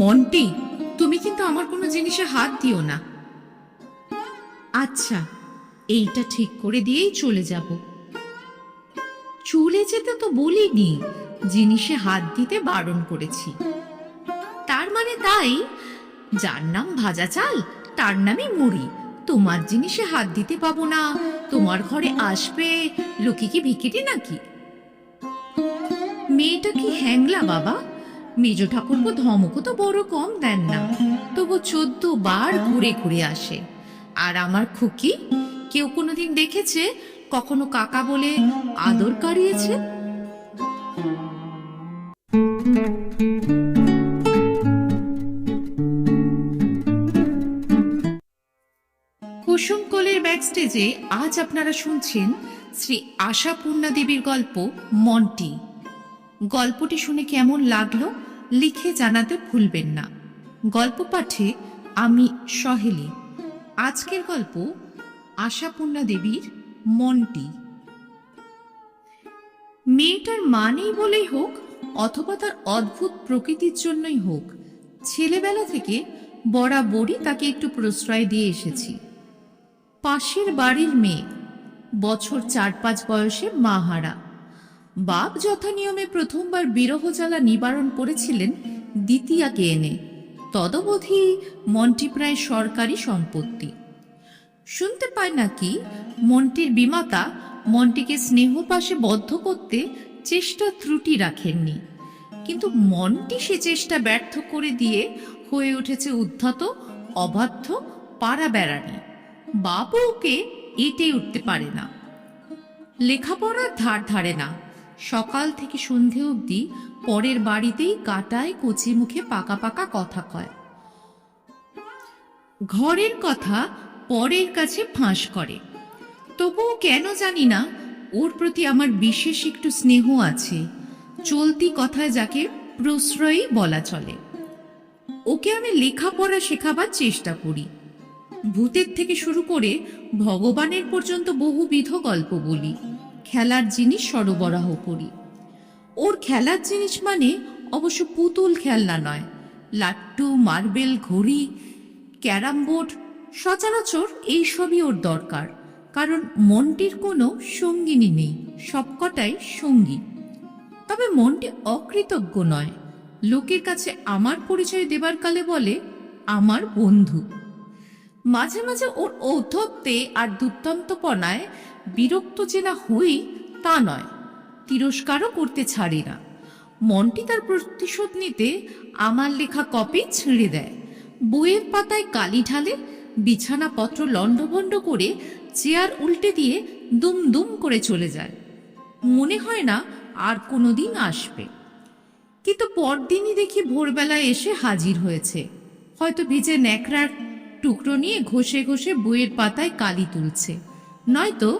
মন্টি, তুমি কিন্তু আমার কোনো জিনিসে হাত দিও না। আচ্ছা এইটা ঠিক করে দিয়েই চলে যাব। চলে যেতে তো বলিনি, জিনিসে হাত দিতে বারণ করেছি। তার মানে তাই, যার নাম ভাজা চাল, তার নামই মুড়ি। তোমার জিনিসে হাত দিতে পাবো না, তোমার ঘরে আসবে, লোকে কি ভিকিটি নাকি? মেয়েটা কি হ্যাংলা বাবা? মেজ ঠাকুরপো ধমকও তো বড় কম দেন না। তবু চোদ্দ বার ঘুরে ঘুরে আসে। আর আমার খুকি, কেউ কোনোদিন দেখেছে? কখনো কাকা বলে আদর কারিয়েছে কুসুম কোলের ব্যাক স্টেজে আজ আপনারা শুনছেন শ্রী আশাপূর্ণা দেবীর গল্প মন্টি। গল্পটি শুনে কেমন লাগল? লিখে জানাতে ভুলবেন না। গল্প পাঠে আমি সহেলি। আজকের গল্প আশাপূর্ণা দেবীর মন্টি। মেয়েটার মা নেই বলেই হোক অথবা তার অদ্ভুত প্রকৃতির জন্যই হোক, ছেলেবেলা থেকে বরাবরই তাকে একটু প্রশ্রয় দিয়ে এসেছি। পাশের বাড়ির মেয়ে, বছর চার পাঁচ বয়সে মাহারা বাপ যথানিয়মে প্রথমবার বিরহ জ্বালা নিবারণ করেছিলেন দ্বিতীয়াকে এনে। তদবধি মন্টি প্রায় সরকারি সম্পত্তি। শুনতে পায় নাকি, মন্টির বিমাতা মন্টিকে স্নেহ পাশে বদ্ধ করতে চেষ্টা ত্রুটি রাখেননি। কিন্তু মন্টি সে চেষ্টা ব্যর্থ করে দিয়ে হয়ে উঠেছে উদ্ধত, অবাধ্য পাড়া বেড়ানি বাবু ওকে এটে উঠতে পারে না। লেখাপড়ার ধার ধারে না। সকাল থেকে সন্ধে অবধি পরের বাড়িতেই কাটায় কচি মুখে পাকা পাকা কথা কয়। ঘরের কথা পরের কাছে ফাঁস করে। তবুও কেন জানি না, ওর প্রতি আমার বিশেষ একটু স্নেহ আছে। চলতি কথায় যাকে প্রশ্রয়ই বলা চলে। ওকে আমি লেখাপড়া শেখাবার চেষ্টা করি। ভূতের থেকে শুরু করে ভগবানের পর্যন্ত বহুবিধ গল্প বলি। খেলার জিনিস সরবরাহ করি। ওর খেলার জিনিস মানে অবশ্য পুতুল খেলনা নয়। লাট্টু, মার্বেল, ঘড়ি, ক্যারাম বোর্ড, সচরাচর এইসবই ওর দরকার। কারণ মনটির কোনো সঙ্গিনী নেই, সবকটাই সঙ্গী। তবে মনটি অকৃতজ্ঞ নয়। লোকের কাছে আমার পরিচয় দেবার কালে বলে, আমার বন্ধু। মাঝে মাঝে ওর ঔদ্ধত্যে আর দুর্দান্তপনায় বিরক্ত যে না হই তা নয়, তিরস্কারও করতে ছাড়ি না। মনটি তার প্রতিশোধ নিতে আমার লেখা কপি ছিঁড়ে দেয়। বইয়ের পাতায় কালি ঢালে বিছানাপত্র লণ্ডভণ্ড করে চেয়ার উল্টে দিয়ে দুম দুম করে চলে যায়। মনে হয় না আর কোনোদিন আসবে। কিন্তু পরদিনই দেখি ভোরবেলায় এসে হাজির হয়েছে। হয়তো ভিজে ন্যাকড়ার টুকরো নিয়ে ঘষে ঘষে বইয়ের পাতায় কালি তুলছে। নয়তো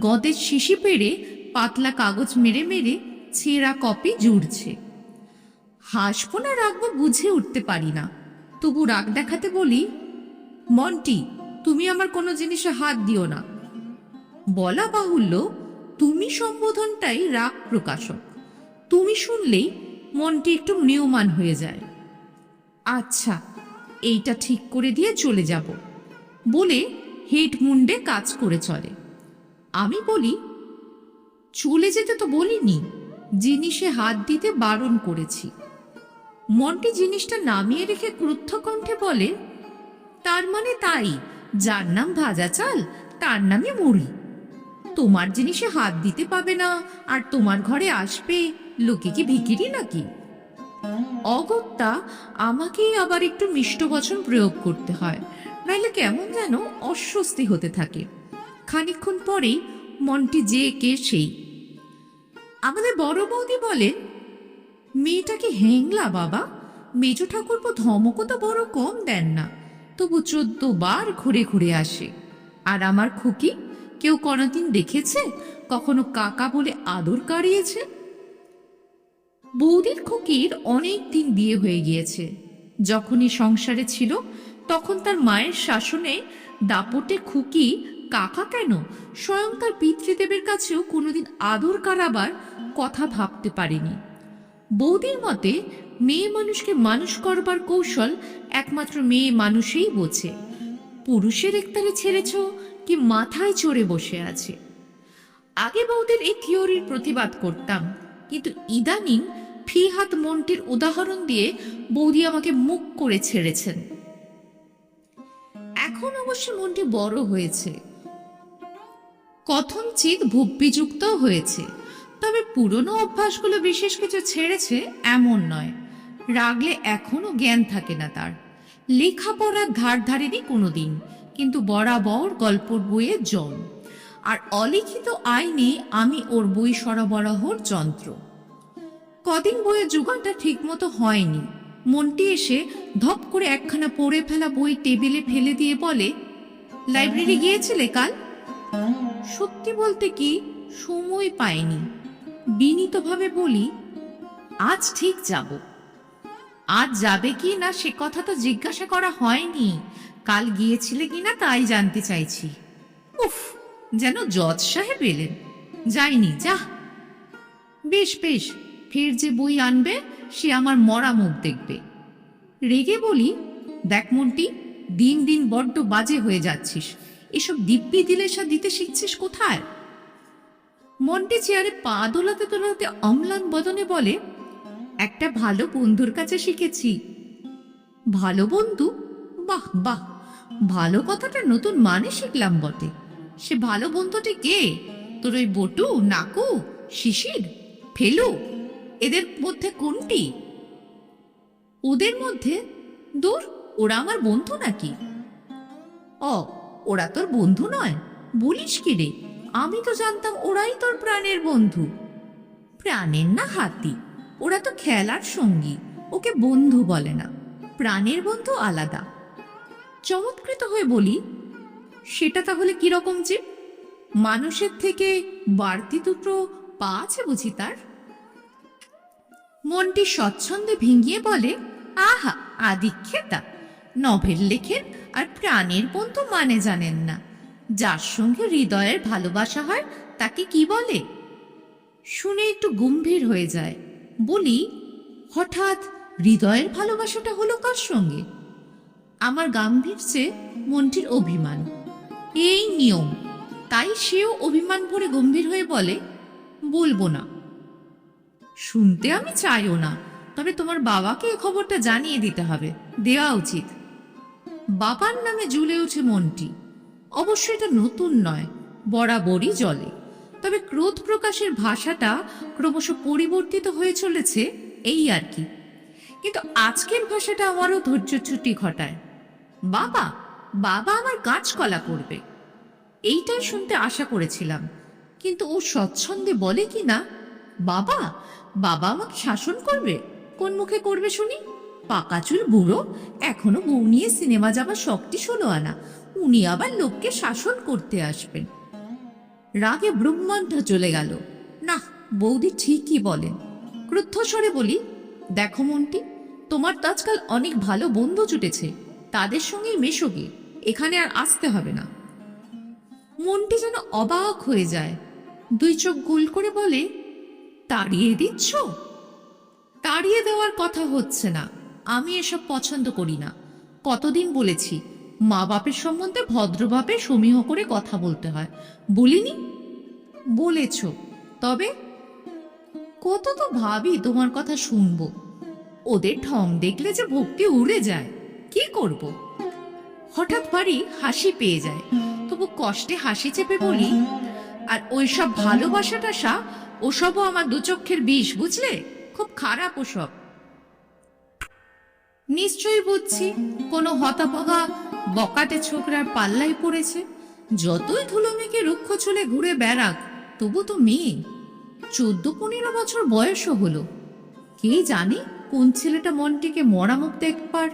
গদের শিশি পেড়ে পাতলা কাগজ মেরে মেরে ছেঁড়া কপি জুড়ছে। হাসবো না, রাখব, বুঝে উঠতে পারি না। তবু রাগ দেখাতে বলি, মন্টি, তুমি আমার কোনো জিনিসে হাত দিও না। বলা বাহুল্য, তুমি সম্বোধনটাই রাগ প্রকাশক। তুমি শুনলেই মনটি একটু নিয়মান হয়ে যায়। আচ্ছা এইটা ঠিক করে দিয়ে চলে যাব, বলে হেড মুন্ডে কাজ করে চলে। আমি বলি, চলে যেতে তো বলিনি জিনিসে হাত দিতে বারণ করেছি। মন্টি জিনিসটা নামিয়ে রেখে ক্রুদ্ধ কণ্ঠে বলে, তার মানে তাই, যার নাম ভাজা চাল, তার নামই মুড়ি। তোমার জিনিসে হাত দিতে পাবে না, আর তোমার ঘরে আসবে, লোকে কি ভিকিরি নাকি? অগত্যা, আমাকেই আবার একটু মিষ্ট বচন প্রয়োগ করতে হয়, নাইলে কেমন যেন অস্বস্তি হতে থাকে। খানিকক্ষণ পরেই মনটি যে কে সেই। আমাদের বড় বৌদি বলেন মেয়েটা কি হেংলা বাবা। মেজ ঠাকুরপো ধমকও তো বড় কম দেন না। তবু চোদ্দ বার ঘুরে ঘুরে আসে। আর আমার খুকি, কেউ কোনোদিন দেখেছে? কখনো কাকা বলে আদর কাড়িয়েছে? বৌদির খুকির অনেক দিন বিয়ে হয়ে গিয়েছে। যখনই সংসারে ছিল, তখন তার মায়ের শাসনে দাপটে খুকি কাকা কেন? স্বয়ং তার পিতৃদেবের কাছেও কোনোদিন আদর কারাবার কথা ভাবতে পারেনি। বৌদির মতে, মেয়ে মানুষকে মানুষ করবার কৌশল একমাত্র মেয়ে মানুষেই বোঝে। পুরুষের একতারে ছেড়েছ কি মাথায় চড়ে বসে আছে। আগে বউদের এই থিওরির প্রতিবাদ করতাম, কিন্তু ইদানিং ফি হাত মনটির উদাহরণ দিয়ে বৌদি আমাকে মুখ করে ছেড়েছেন। এখন অবশ্য মনটি বড় হয়েছে। কথনচিত ভুব্বিযুক্ত হয়েছে। তবে পুরনো অভ্যাসগুলো বিশেষ কিছু ছেড়েছে এমন নয়। রাগলে এখনও জ্ঞান থাকে না তার। লেখাপড়ার ধার ধারেনি কোনোদিন, কিন্তু বরাবর গল্পর বইয়ে জম। আর অলিখিত আইনে আমি ওর বই সরবরাহর যন্ত্র। কদিন বইয়ের যোগানটা ঠিকমতো হয়নি। মনটি এসে ধপ করে একখানা পড়ে ফেলা বই টেবিলে ফেলে দিয়ে বলে, লাইব্রেরি গিয়েছিলে কাল? সত্যি বলতে কি সময় পাইনি। বিনীতভাবে বলি, আজ ঠিক যাব। আজ যাবে কি না সে কথা তো জিজ্ঞাসা করা হয়নি। কাল গিয়েছিলে কি না তাই জানতে চাইছি। উফ, যেন জজ সাহেব এলেন। যাইনি, যা। বেশ বেশ, ফের যে বই আনবে, সে আমার মরা মুখ দেখবে। রেগে বলি, দেখ মন্টি, দিন দিন বড্ড বাজে হয়ে যাচ্ছিস। এসব দিব্যি দিলেসা দিতে শিখছিস কোথায়? মন্টি চেয়ারে পা দোলাতে দোলাতে অম্লান বদনে বলে, একটা ভালো বন্ধুর কাছে শিখেছি। ভালো বন্ধু? বাহ বাহ! ভালো কথাটা নতুন মানে শিখলাম বটে। সে ভালো বন্ধুটি কে? তোর ওই বটু, নাকু, শিশির, ফেলু? এদের মধ্যে কোনটি? ওদের মধ্যে? দূর, ওরা আমার বন্ধু নাকি? ও ওরা তোর বন্ধু নয়। বলিস কি রে? আমি তো জানতাম ওরাই তোর প্রাণের বন্ধু। প্রাণের না হাতি। ওরা তো খেলার সঙ্গী। ওকে বন্ধু বলে না। প্রাণের বন্ধু আলাদা। চমৎকৃত হয়ে বলি, সেটা তাহলে কীরকম যে? মানুষের থেকে বাড়তি দুটো পা আছে বুঝি তার? মনটি স্বচ্ছন্দে ভিঙ্গিয়ে বলে, আহা, আদিক্ষেতা। নভেল লেখেন আর প্রাণের বন্ধু মানে জানেন না। যার সঙ্গে হৃদয়ের ভালোবাসা হয়, তাকে কি বলে? শুনে একটু গম্ভীর হয়ে যায়। বলি, হঠাৎ হৃদয়ের ভালোবাসাটা হলো কার সঙ্গে? আমার গাম্ভীর গাম্ভীর্যে মনটির অভিমান। এই নিয়ম। তাই সেও অভিমান ভরে গম্ভীর হয়ে বলে, বলব না। শুনতে আমি চাইও না, তবে তোমার বাবাকে এ খবরটা জানিয়ে দিতে হবে। দেওয়া উচিত। বাবার নামে জ্বলে উঠে মনটি। অবশ্য এটা নতুন নয়, বরাবরই জলে তবে ক্রোধ প্রকাশের ভাষাটা ক্রমশ পরিবর্তিত হয়ে চলেছে, এই আর কি। কিন্তু আজকের ভাষাটা আমারও ধৈর্যচ্যুতি ঘটায়। বাবা বাবা আমার গাছকলা করবে। এইটাই শুনতে আশা করেছিলাম, কিন্তু ও স্বচ্ছন্দে বলে কি না বাবা বাবা আমাকে শাসন করবে? কোন মুখে করবে শুনি? পাকাচুল বুড়ো। এখনও বউ নিয়ে সিনেমা যাবার শখটি ষোলো আনা। উনি আবার লোককে শাসন করতে আসবেন। রাগে ব্রহ্মাণ্ড চলে গেল। না, বৌদি ঠিকই বলেন। ক্রুদ্ধ স্বরে বলি, দেখো মন্টি, তোমার তো আজকাল অনেক ভালো বন্ধু জুটেছে। তাদের সঙ্গেই মেশো গিয়ে এখানে আর আসতে হবে না। মনটি যেন অবাক হয়ে যায়। দুই চোখ গোল করে বলে, তাড়িয়ে দিচ্ছ? তাড়িয়ে দেওয়ার কথা হচ্ছে না। আমি এসব পছন্দ করি না। কতদিন বলেছি, মা বাপের সম্বন্ধে ভদ্রভাবে সমীহ করে কথা বলতে হয়। বলিনি? বলেছ, তবে কত তো ভাবি তোমার কথা শুনব। ওদের ঠং দেখলে যে ভক্তি উড়ে যায়, কি করব? হঠাৎ বাড়ি হাসি পেয়ে যায়, তবু কষ্টে হাসি চেপে বলি, আর ওইসব ভালোবাসা টাসা ওসবও আমার দু চক্ষের বিষ, বুঝলে? খুব খারাপ ওসব। নিশ্চয়ই বুঝছি, কোনো হতাপগা বকাটে ছোকরার পাল্লাই পড়েছে। যতই ধুলো মেঘে রুক্ষ চুলে ঘুরে বেড়াক, তবু তো মেয়ে। চোদ্দ পনেরো বছর বয়সও হলো। কে জানে কোন ছেলেটা মনটিকে মরা মুখ দেখবার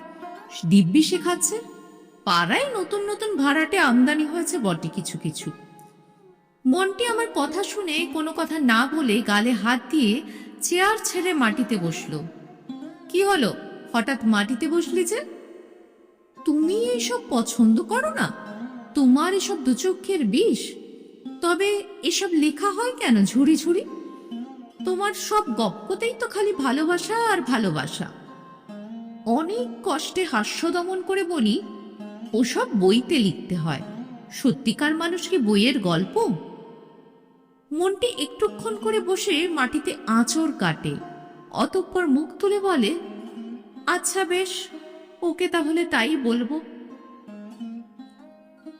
দিব্যি শেখাচ্ছে? পাড়ায় নতুন নতুন ভাড়াটে আমদানি হয়েছে বটে কিছু কিছু। মনটি আমার কথা শুনে কোনো কথা না বলে গালে হাত দিয়ে চেয়ার ছেড়ে মাটিতে বসল। কি হলো? হঠাৎ মাটিতে বসলি যে, তুমি এইসব পছন্দ করো না? তোমার এসব দুচক্ষের বিষ? তবে এসব লেখা হয় কেন ঝুড়ি ঝুড়ি? তোমার সব গপ্পতেই তো খালি ভালোবাসা আর ভালোবাসা। অনেক কষ্টে হাস্য দমন করে বলি, ওসব বইতে লিখতে হয়। সত্যিকার মানুষ কি বইয়ের গল্প? মনটি একটুক্ষণ করে বসে মাটিতে আঁচড় কাটে। অতঃপর মুখ তুলে বলে আচ্ছা বেশ, ওকে তাহলে তাই বলব।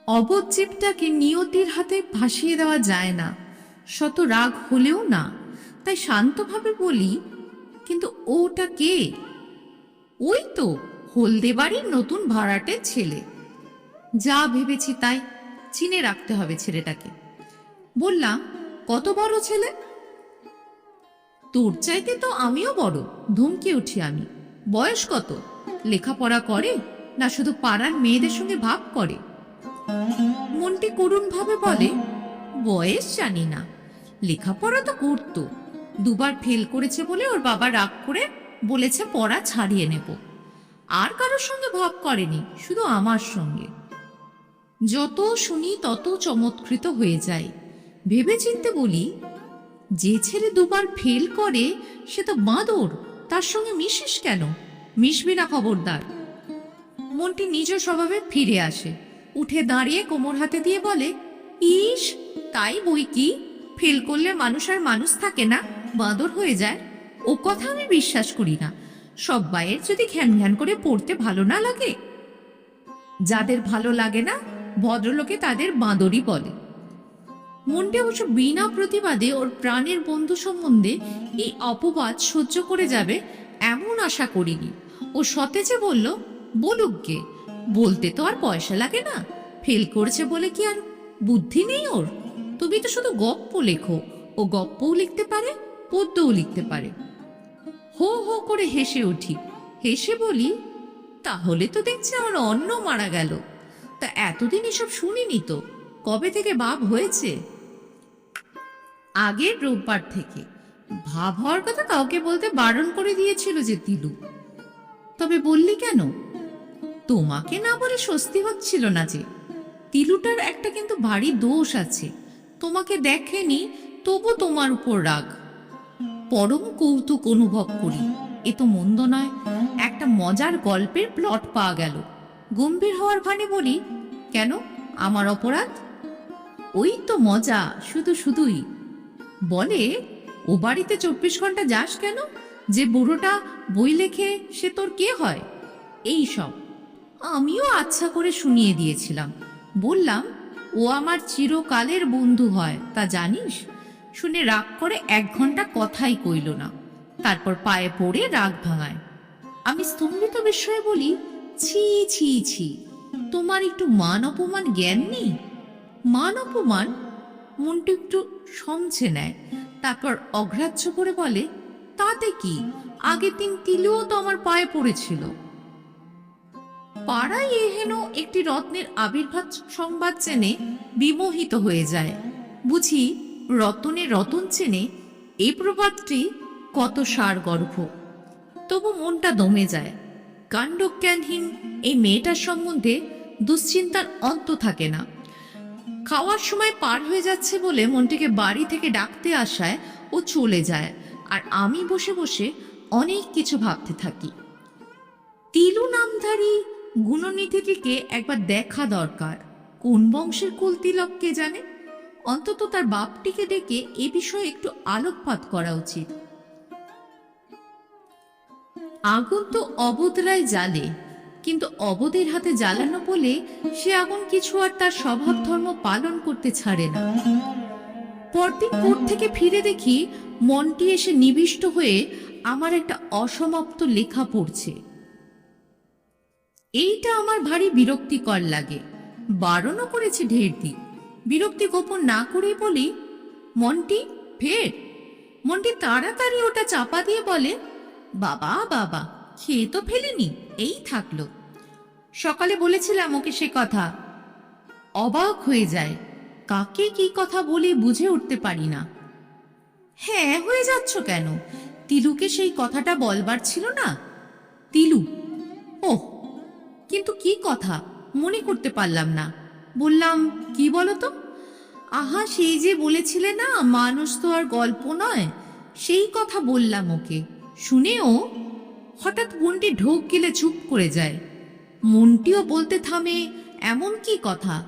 অবোধ জীবটাকে নিয়তির হাতে ভাসিয়ে দেওয়া যায় না, শত রাগ হলেও না। তাই শান্তভাবে বলি, কিন্তু ওটা কে? ওই তো হলদে বাড়ির নতুন ভাড়াটের ছেলে। যা ভেবেছি তাই চিনে রাখতে হবে ছেলেটাকে। বললাম, কত বড় ছেলে? তোর চাইতে তো আমিও বড়, ধমকে উঠি আমি। বয়স কত? লেখাপড়া করে না শুধু পাড়ার মেয়েদের সঙ্গে ভাব করে? মনটি করুণ ভাবে বলে, বয়স জানি না। লেখাপড়া তো করতো। দুবার ফেল করেছে বলে ওর বাবা রাগ করে বলেছে, পড়া ছাড়িয়ে নেব। আর কারোর সঙ্গে ভাব করেনি, শুধু আমার সঙ্গে। যত শুনি তত চমৎকৃত হয়ে যায় ভেবে চিনতে বলি, যে ছেলে দুবার ফেল করে, সে তো বাঁদর। তার সঙ্গে মিশিস কেন? মিশবি না খবরদার। মনটি নিজ স্বভাবে ফিরে আসে। উঠে দাঁড়িয়ে কোমর হাতে দিয়ে বলে, ইস, তাই বই কি? ফেল করলে মানুষ আর মানুষ থাকে না, বাঁদর হয়ে যায়। ও কথা আমি বিশ্বাস করি না। সব বায়ের যদি ঘ্যান ঘ্যান করে পড়তে ভালো না লাগে? যাদের ভালো লাগে না, ভদ্রলোকে তাদের বাঁদরই বলে। মনটি অবশ্য বিনা প্রতিবাদে ওর প্রাণের বন্ধু সম্বন্ধে এই অপবাদ সহ্য করে যাবে এমন আশা করিনি। ও সতেজে বলল, বলুক গে, বলতে তো আর পয়সা লাগে না। ফেল করেছে বলে কি আর বুদ্ধি নেই ওর? তুমি তো শুধু গপ্প লেখো। ও গপ্পও লিখতে পারে, পদ্যও লিখতে পারে। হো হো করে হেসে উঠি। হেসে বলি, তাহলে তো দেখছি আমার অন্ন মারা গেল। তা এতদিন এসব শুনিনি তো। কবে থেকে বাপ হয়েছে? আগের রোববার থেকে। ভাব হওয়ার কথা কাউকে বলতে বারণ করে দিয়েছিল যে তিলু। তবে বললি কেন? তোমাকে না বলে স্বস্তি হচ্ছিল না যে, তিলুটার একটা কিন্তু ভারী দোষ আছে। তোমাকে দেখেনি, তবু তোমার উপর রাগ। পরম কৌতুক অনুভব করি। এ তো মন্দ নয়। একটা মজার গল্পের প্লট পাওয়া গেল। গম্ভীর হওয়ার ভানে বলি, কেন? আমার অপরাধ? ওই তো মজা, শুধু শুধুই। বলে, ও বাড়িতে চব্বিশ ঘণ্টা যাস কেন? যে বুড়োটা বই লেখে, সে তোর কে হয়? এই সব। আমিও আচ্ছা করে শুনিয়ে দিয়েছিলাম। বললাম, ও আমার চিরকালের বন্ধু হয়, তা জানিস? শুনে রাগ করে এক ঘণ্টা কথাই কইল না। তারপর পায়ে পড়ে রাগ ভাঙায়। আমি স্তম্ভিত বিস্ময়ে বলি, ছি ছি ছি, তোমার একটু মান অপমান জ্ঞান নেই? মান অপমান? মনটা একটু সমছে নেয়। তারপর অগ্রাহ্য করে বলে, তাতে কি? আগের দিন তিলুও তো আমার পায়ে পড়েছিল। পাড়ায় এহেন একটি রত্নের আবির্ভাব সংবাদ চেনে বিমোহিত হয়ে যায়। বুঝি রতনে রতন চেনে এই প্রবাদটি কত সার গর্ভ তবু মনটা দমে যায়। কাণ্ডজ্ঞানহীন এই মেয়েটার সম্বন্ধে দুশ্চিন্তার অন্ত থাকে না। খাওয়ার সময় পার হয়ে যাচ্ছে বলে মনটিকে বাড়ি থেকে ডাকতে আসায় ও চলে যায়। আর আমি বসে বসে অনেক কিছু ভাবতে থাকি। তিলু নামধারী গুণনীতিটিকে একবার দেখা দরকার। কোন বংশের কুল তিলক কে জানে? অন্তত তার বাপটিকে ডেকে এ বিষয়ে একটু আলোকপাত করা উচিত। আগুন তো অবদরায় জ্বালে কিন্তু অবদের হাতে জ্বালানো বলে সে আগুন কিছু আর তার স্বভাব ধর্ম পালন করতে ছাড়ে না। পরদিন কোর্ট থেকে ফিরে দেখি মনটি এসে নিবিষ্ট হয়ে আমার একটা অসমাপ্ত লেখা পড়ছে। এইটা আমার ভারী বিরক্তিকর লাগে। বারণও করেছে ঢের দিন। বিরক্তি গোপন না করেই বলি, মন্টি, ফের? মন্টি তাড়াতাড়ি ওটা চাপা দিয়ে বলে, বাবা বাবা, খেয়ে তো ফেলেনি, এই থাকল। সকালে বলেছিলাম ওকে সে কথা। অবাক হয়ে যায়, কাকে কি কথা বলে বুঝে উঠতে পারি না। হ্যাঁ হয়ে যাচ্ছ কেন? তিলুকে সেই কথাটা বলবার ছিল না? তিলু, ওহ, কিন্তু কি কথা? মনে করতে পারলাম না। বললাম, কি বলো তো আহা, সেই যে বলেছিলে না, মানুষ তো আর গল্প নয়, সেই কথা বললাম ওকে। শুনেও হঠাৎ মনটি ঢোক গেলে চুপ করে যায়। মনটিও বলতে থামে এমন কি কথা?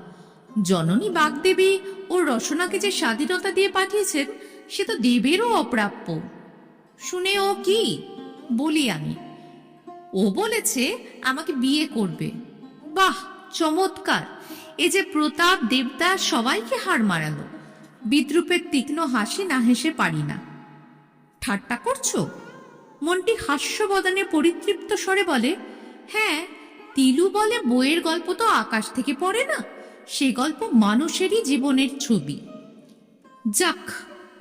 জননী বাগদেবী ও রসনাকে যে স্বাধীনতা দিয়ে পাঠিয়েছেন, সে তো দেবেরও অপ্রাপ্য। শুনে ও কি? বলি আমি। ও বলেছে আমাকে বিয়ে করবে। বাহ, চমৎকার! এ যে প্রতাপ দেবদাস সবাইকে হার মারালো বিদ্রুপের তীক্ষ্ণ হাসি না হেসে পারি না। ঠাট্টা করছ? মনটি হাস্যবদনে পরিতৃপ্ত স্বরে বলে হ্যাঁ তিলু বলে বইয়ের গল্প তো আকাশ থেকে পড়ে না, সে গল্প মানুষেরই জীবনের ছবি। যাক,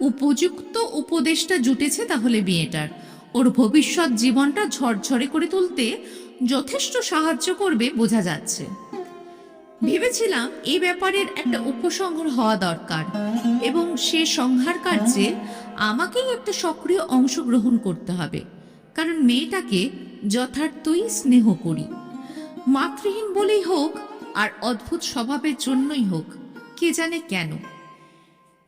উপযুক্ত উপদেশটা জুটেছে তাহলে বিয়েটার। ওর ভবিষ্যৎ জীবনটা ঝরঝরে করে তুলতে যথেষ্ট সাহায্য করবে বোঝা যাচ্ছে। ভেবেছিলাম এই ব্যাপারের একটা উপসংহার হওয়া দরকার এবং সে সংহার কার্যে আমাকেই একটা সক্রিয় অংশগ্রহণ করতে হবে, কারণ মেয়েটাকে যথার্থই স্নেহ করি। মাতৃহীন বলেই হোক আর অদ্ভুত স্বভাবের জন্যই হোক, কে জানে কেন?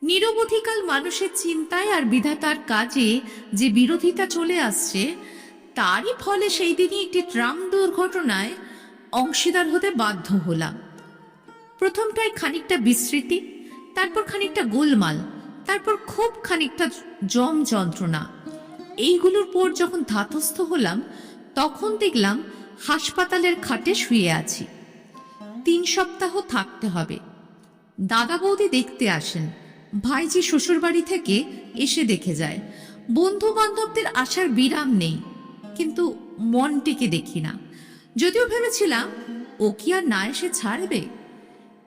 নিরবধিকাল মানুষের চিন্তায় আর বিধাতার কাজে যে বিরোধিতা চলে আসছে, তারই ফলে সেই দিনই একটি ট্রাম দুর্ঘটনায় অংশীদার হতে বাধ্য হলাম। প্রথমটায় খানিকটা বিস্মৃতি তারপর খানিকটা গোলমাল, তারপর খুব খানিকটা জম যন্ত্রণা। এইগুলোর পর যখন ধাতস্থ হলাম, তখন দেখলাম হাসপাতালের খাটে শুয়ে আছি। তিন সপ্তাহ থাকতে হবে। দাদা বৌদি দেখতে আসেন। ভাইজি শ্বশুরবাড়ি থেকে এসে দেখে যায়। বন্ধু বান্ধবদের আসার বিরাম নেই, কিন্তু মনটিকে দেখি না। যদিও ভেবেছিলাম, ও কি আর না এসে ছাড়বে?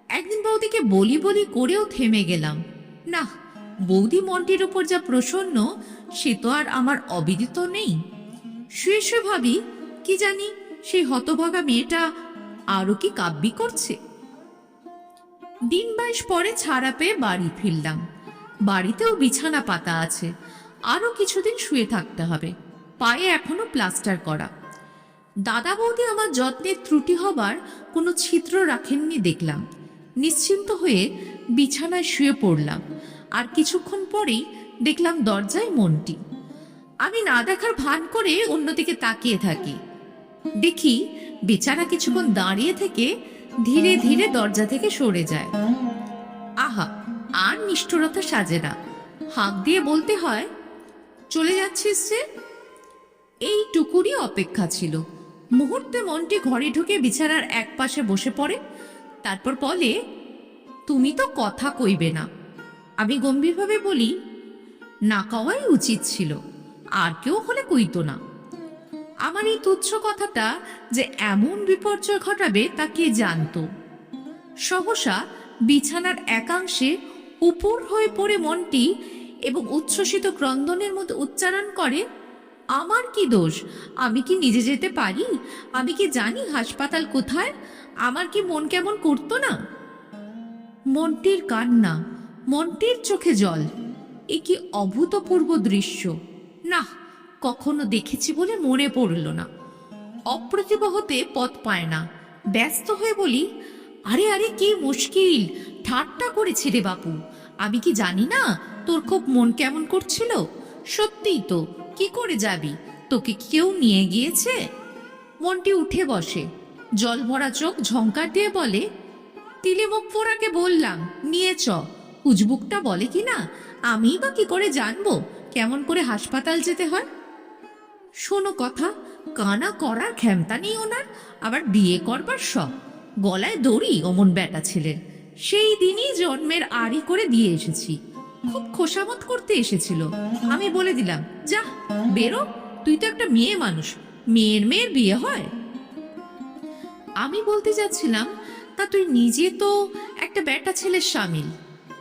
একদিন বৌদিকে বলি বলি করেও থেমে গেলাম। না, বৌদি মনটির উপর যা প্রসন্ন, সে তো আর আমার অবিদিত নেই। শুয়ে শুয়ে ভাবি, কি জানি সেই হতভাগা মেয়েটা আরও কি কাব্যি করছে? দিন বাইশ পরে ছাড়া পেয়ে বাড়ি ফিরলাম। বাড়িতেও বিছানা পাতা আছে। আরও কিছুদিন শুয়ে থাকতে হবে। পায়ে এখনও প্লাস্টার করা। দাদা বৌদি আমার যত্নের ত্রুটি হবার কোনো ছিদ্র রাখেননি দেখলাম। নিশ্চিন্ত হয়ে বিছানায় শুয়ে পড়লাম। আর কিছুক্ষণ পরেই দেখলাম দরজায় মনটি। আমি না দেখার ভান করে অন্যদিকে তাকিয়ে থাকি। দেখি বেচারা কিছুক্ষণ দাঁড়িয়ে থেকে ধীরে ধীরে দরজা থেকে সরে যায়। আহা, আর নিষ্ঠুরতা সাজে না। হাঁক দিয়ে বলতে হয়, চলে যাচ্ছিস যে? এইটুকুরই অপেক্ষা ছিল। মুহূর্তে মনটি ঘরে ঢুকে বিছানার এক পাশে বসে পড়ে। তারপর বলে, তুমি তো কথা কইবে না। আমি গম্ভীরভাবে বলি, না কওয়াই উচিত ছিল। আর কেউ হলে কইতো না। আমার এই তুচ্ছ কথাটা যে এমন বিপর্যয় ঘটাবে তা কে জানতো? সহসা বিছানার একাংশে উপর হয়ে পড়ে মনটি এবং উচ্ছ্বসিত ক্রন্দনের মতো উচ্চারণ করে, আমার কি দোষ? আমি কি নিজে যেতে পারি? আমি কি জানি হাসপাতাল কোথায়? আমার কি মন কেমন করতো না? মনটির কান্না, মনটির চোখে জল, এ কি অভূতপূর্ব দৃশ্য। না কখনো দেখেছি বলে মনে পড়ল না। অপ্রতিভ হতে পথ পায় না। ব্যস্ত হয়ে বলি, আরে আরে, কি মুশকিল! ঠাট্টা করেছে রে বাপু। আমি কি জানি না তোর খুব মন কেমন করছিল? সত্যিই তো, কি করে যাবি? তোকে কেউ নিয়ে গিয়েছে? মনটি উঠে বসে। জল ভরা চোখ ঝঙ্কার দিয়ে বলে, তিলে মুখ ফোরাকে বললাম, নিয়ে চ। উজবুকটা বলে কি না? আমি বা কি করে জানব? কেমন করে হাসপাতাল যেতে হয়? শোনো কথা, কানা করার ক্ষমতা নেই ওনার, আবার বিয়ে করবার সব গলায় দড়ি, অমন বেটা ছেলের। সেই দিনই জন্মের আড়ি করে দিয়ে এসেছি। খুব খোসামত করতে এসেছিল। আমি বলে দিলাম, যা, বেরো, তুই তো একটা মেয়ে মানুষ, মেয়ের মেয়ের বিয়ে হয়? আমি বলতে যাচ্ছিলাম, তা তুই নিজে তো একটা বেটা ছেলের সামিল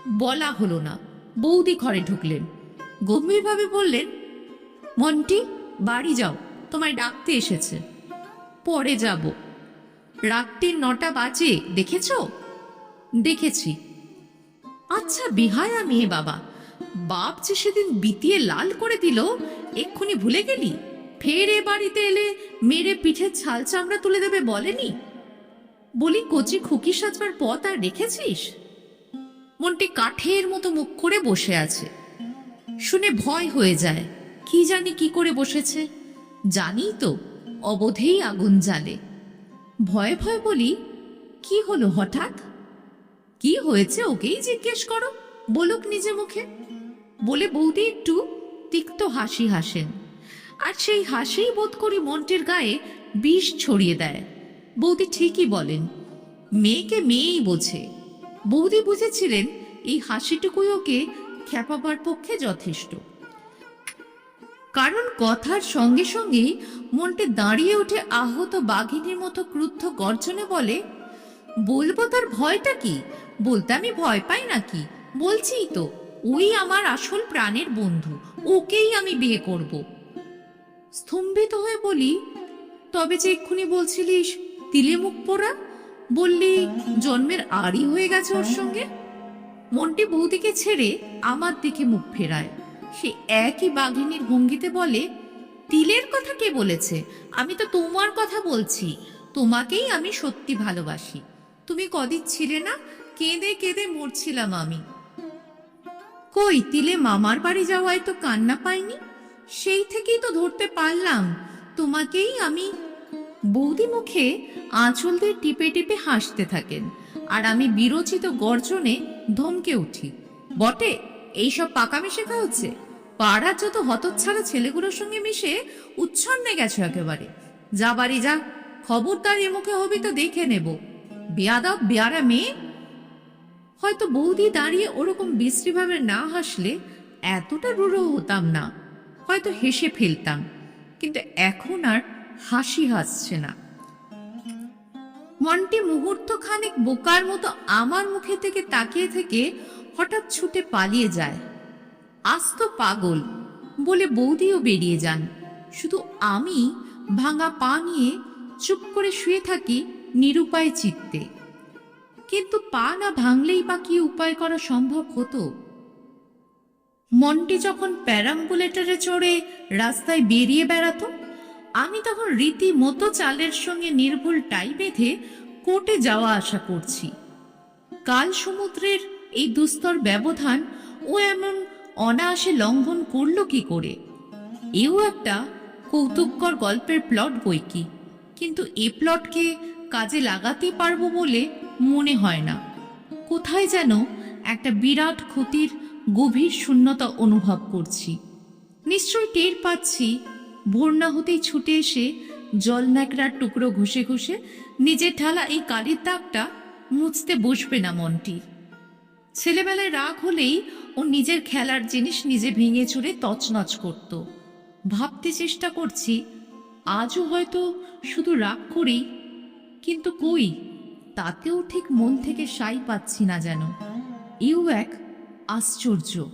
বলা হলো না। বৌদি ঘরে ঢুকলেন। গম্ভীরভাবে বললেন, মন্টি বাড়ি যাও, তোমায় ডাকতে এসেছে। পরে যাব। রাত্রির নটা বাজে, দেখেছ? দেখেছি। আচ্ছা বিহায়া মেয়ে বাবা, বাপ যে সেদিন বিতিয়ে লাল করে দিল, এক্ষুনি ভুলে গেলি? ফের এ বাড়িতে এলে মেরে পিঠের ছাল চামড়া তুলে দেবে বলেনি? বলি, কচি খুকি সাজবার পথ আর রেখেছিস? মনটি কাঠের মতো মুখ করে বসে আছে। শুনে ভয় হয়ে যায়। কি জানি কি করে বসেছে জানি তো, অবধেই আগুন জ্বালে। ভয়ে ভয়ে বলি, কি হলো হঠাৎ? কি হয়েছে ওকেই জিজ্ঞেস করো, বলুক নিজে মুখে। বলে বৌদি একটু তিক্ত হাসি হাসেন। আর সেই হাসিই বোধ করি মন্টের গায়ে বিষ ছড়িয়ে দেয়। বৌদি ঠিকই বলেন, মেয়েকে মেয়েই বোঝে। বৌদি বুঝেছিলেন এই হাসিটুকুই ওকে খ্যাপাবার পক্ষে যথেষ্ট। কারণ কথার সঙ্গে সঙ্গে মনটে দাঁড়িয়ে উঠে আহত বাঘিনীর মতো ক্রুদ্ধ গর্জনে বলে, বলব তার ভয়টা কি? বলতে আমি ভয় পাই নাকি? বলছিই তো, ওই আমার আসল প্রাণের বন্ধু, ওকেই আমি বিয়ে করব। স্তম্ভিত হয়ে বলি, তবে যে এক্ষুনি বলছিলিস, তিলে মুখ পোড়া? বললি জন্মের আড়ি হয়ে গেছে ওর সঙ্গে? মনটি বৌদিকে ছেড়ে আমার দিকে মুখ ফেরায়। সে একই বাঘিনীর ভঙ্গিতে বলে, তিলের কথা কে বলেছে? আমি তো তোমার কথা বলছি। তোমাকেই আমি সত্যি ভালোবাসি। তুমি কদিন ছিলে না? কেঁদে কেঁদে মরছিলাম আমি। কই, তিলে মামার বাড়ি যাওয়ায় তো কান্না পাইনি? সেই থেকেই তো ধরতে পারলাম। তোমাকেই আমি বৌদি মুখে আঁচল দিয়ে টিপে টিপে হাসতে থাকেন। আর আমি বিরচিত গর্জনে ধমকে উঠি। বটে এইসব পাকামি শেখা হচ্ছে? পাড়ার যত হতচ্ছাড়া ছেলেগুলোর সঙ্গে মিশে উচ্ছন্নে গেছো একেবারে। যা বাড়ি যা, খবরদার মুখে হবি তো দেখে নেব। বেয়াদব, বেয়ারা মেয়ে? হয়তো বৌদি দাঁড়িয়ে ওরকম বিশ্রীভাবে না হাসলে এতটা রুড়ো হতাম না। হয়তো হেসে ফেলতাম। কিন্তু এখন আর হাসি হাসছে না। মনটি মুহূর্ত খানেক বোকার মতো আমার মুখে থেকে তাকিয়ে থেকে হঠাৎ ছুটে পালিয়ে যায়। আস্ত পাগল বলে বৌদিও বেরিয়ে যান। শুধু আমি ভাঙা পা নিয়ে চুপ করে শুয়ে থাকি নিরুপায় চিত্তে। কিন্তু পা না ভাঙলেই বা কি উপায় করা সম্ভব হতো? মন্টি যখন প্যারাম্বুলেটরে চড়ে রাস্তায় বেরিয়ে বেড়াতো, আমি তখন রীতিমতো চালের সঙ্গে নির্ভুল টাই বেঁধে কোর্টে যাওয়া আসা করছি। কাল সমুদ্রের এই দুস্তর ব্যবধান ও এমন অনায়াসে লঙ্ঘন করল কি করে? এও একটা কৌতুককর গল্পের প্লট বই কি? কিন্তু এ প্লটকে কাজে লাগাতেই পারব বলে মনে হয় না। কোথায় যেন একটা বিরাট ক্ষতির গভীর শূন্যতা অনুভব করছি। নিশ্চয় টের পাচ্ছি না হতেই ছুটে এসে জল ন্যাকড়ার টুকরো ঘষে ঘষে নিজের ঢালা এই কালির দাগটা মুছতে বসবে না মনটির ছেলেবেলায় রাগ হলেই ও নিজের খেলার জিনিস নিজে ভেঙে চুরে তছনছ করত। ভাবতে চেষ্টা করছি, আজও হয়তো শুধু রাগ করি, কিন্তু কই, তাতেও ঠিক মন থেকে সাই পাচ্ছি না যেন। ইউ এক আশ্চর্য।